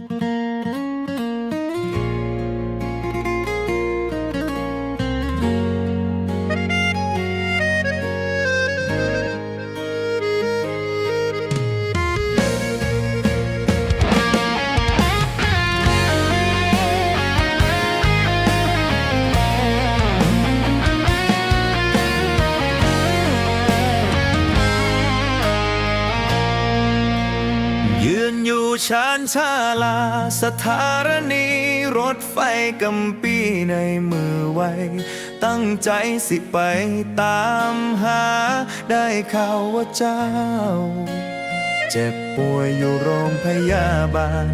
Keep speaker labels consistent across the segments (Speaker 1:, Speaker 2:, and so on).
Speaker 1: ยื ชานชาลา สถารณีรถไฟกำปีในมือไว้ ตั้งใจสิไปตามหา ได้ข่าวว่าเจ้า เจ็บป่วยอยู่โรงพยาบาล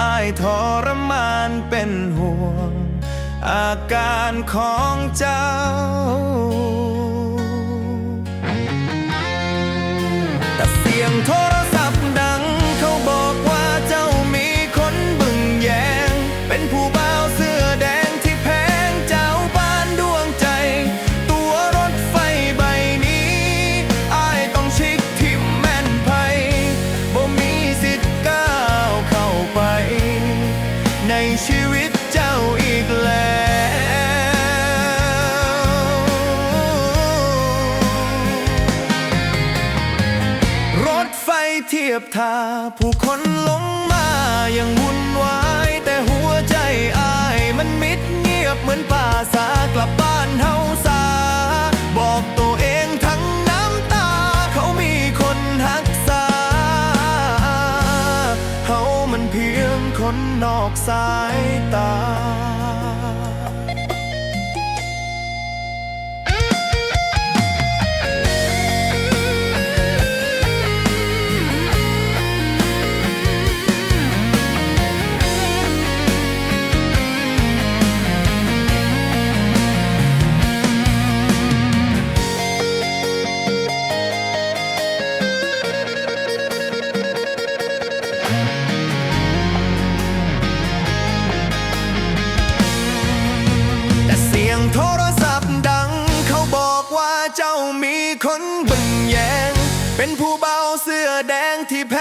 Speaker 1: อายทรมานเป็นห่วง อาการของเจ้าแต่เสียงโทร บทาผู้คนลงมายังวุ่นวาย แต่หัวใจอายมันมิดเงียบเหมือนป่าสากลับบ้านเฮาสา บอกตัวเองทั้งน้ำตา เขามีคนหักษาเฮามันเพียงคนนอกสายตา โทรศัพท์ดัง เขาบอกว่าเจ้ามีคนบึงแยง เป็นผู้เบาเสื้อแดงที่แพ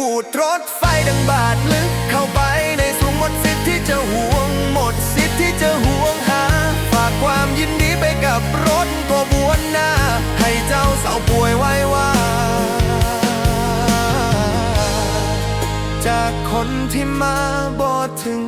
Speaker 1: งูดรถไฟดังบาดลึกเข้าไปในสูงหมดสิทธิ์ที่จะห่วง หมดสิทธิ์ที่จะห่วงหา ฝากความยินดีไปกับรถขบวนหน้า ให้เจ้าสาวป่วยไว้ว่า จากคนที่มาบอถึง